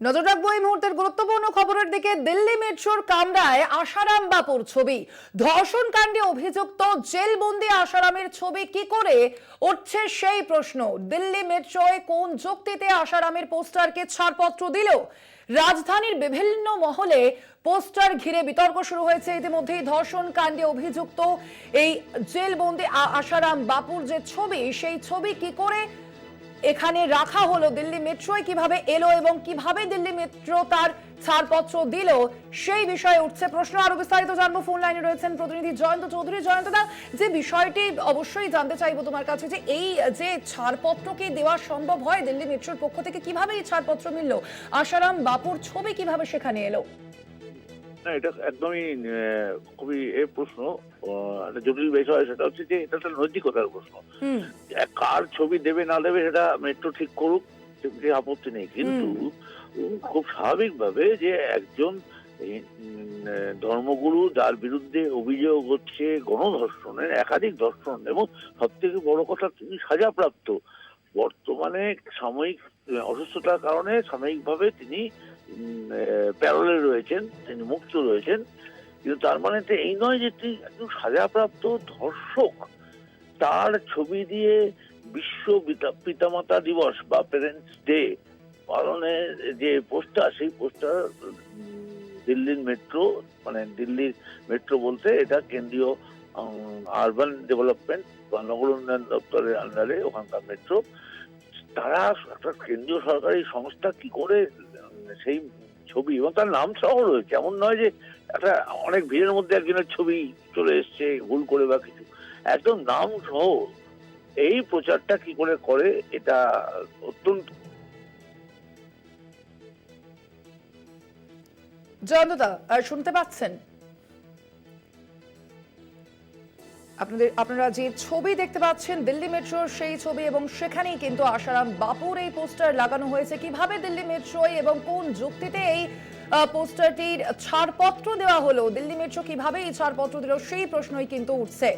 নজর রাখব এই মুহূর্তের গুরুত্বপূর্ণ খবরের দিকে দিল্লি মেট্রোর কামরায় আশারাম বাপুর ছবি। ধর্ষণ কাণ্ডে অভিযুক্ত জেলবন্দি আশারামের ছবি কি করে উঠছে সেই প্রশ্ন। দিল্লি মেট্রোয় কোন যুক্তিতে আশারামের পোস্টারকে ছাড়পত্র দিল? রাজধানীর বিভিন্ন মহলে পোস্টার ঘিরে বিতর্ক শুরু হয়েছে। ইতিমধ্যেই ধর্ষণ কাণ্ডে অভিযুক্ত এই জেলবন্দি আশারাম বাপুর যে ছবি, সেই ছবি কি করে এখানে রাখা হলো দিল্লি মেট্রোয় কীভাবে এলো এবং কীভাবে দিল্লি মেট্রো তার ছাড়পত্র দিল, সেই বিষয়ে উঠছে প্রশ্ন। আরও বিস্তারিত জানব ফোন লাইনে রয়েছেন প্রতিনিধি জয়ন্ত চৌধুরী। জয়ন্ত দা, যে বিষয়টি অবশ্যই জানতে চাইব তোমার কাছে যে এই যে ছাড়পত্র কি দেওয়া সম্ভব হয় দিল্লি মেট্রোর পক্ষ থেকে, কীভাবে এই ছাড়পত্র মিলল? আশারাম বাপুর ছবি কীভাবে সেখানে এলো? না এটা একদমই খুবই এ প্রশ্ন জটিল বিষয় সেটা হচ্ছে যে এটা একটা নৈতিকতার প্রশ্ন। কার ছবি দেবে না দেবে সেটা মেট্রো ঠিক করুক সেটা আপত্তি নেই। কিন্তু খুব স্বাভাবিকভাবে যে একজন ধর্মগুরু যার বিরুদ্ধে অভিযোগ হচ্ছে গণধর্ষণের একাধিক ধর্ষণ এবং সব থেকে বড় কথা তিনি সাজাপ্রাপ্ত। বর্তমানে সাময়িক অসুস্থতার কারণে সাময়িকভাবে তিনি প্যারোলে রয়েছেন, তিনি মুক্ত রয়েছেন। কিন্তু তার মানে এই নয় যে তিনি একজন সাজাপ্রাপ্ত ধর্ষক। তার ছবি দিয়ে বিশ্ব পিতা- পিতামাতা দিবস বা প্যারেন্টস ডে পালনের যে পোস্টার, সেই পোস্টার দিল্লির মেট্রো মানে দিল্লির মেট্রো বলতে এটা কেন্দ্রীয় আরবান ডেভেলপমেন্ট বা নগর উন্নয়ন দপ্তরের আন্ডারে ওখানকার মেট্রো। তারা একটা কেন্দ্রীয় সরকারি সংস্থা কি করে, সেই ছবি, এবং তার নাম সহ রয়েছে। এমন নয় যে একটা অনেক ভিড়ের মধ্যে একজনের ছবি চলে এসছে, ভুল করে বা কিছু। একদম নাম সহ এই প্রচারটা কি করে করে, এটা অত্যন্ত জয়ন্তদা শুনতে পাচ্ছেন? আপনাদের, আপনারা যে ছবি দেখতে পাচ্ছেন, দিল্লি মেট্রোর সেই ছবি এবং সেখানেই কিন্তু আশারাম বাপুর এই পোস্টার লাগানো হয়েছে। কীভাবে দিল্লি মেট্রোয় এবং কোন যুক্তিতে এই পোস্টারটির ছাড়পত্র দেওয়া হলো? দিল্লি মেট্রো কীভাবে এই ছাড়পত্র দিল সেই প্রশ্নই কিন্তু উঠছে।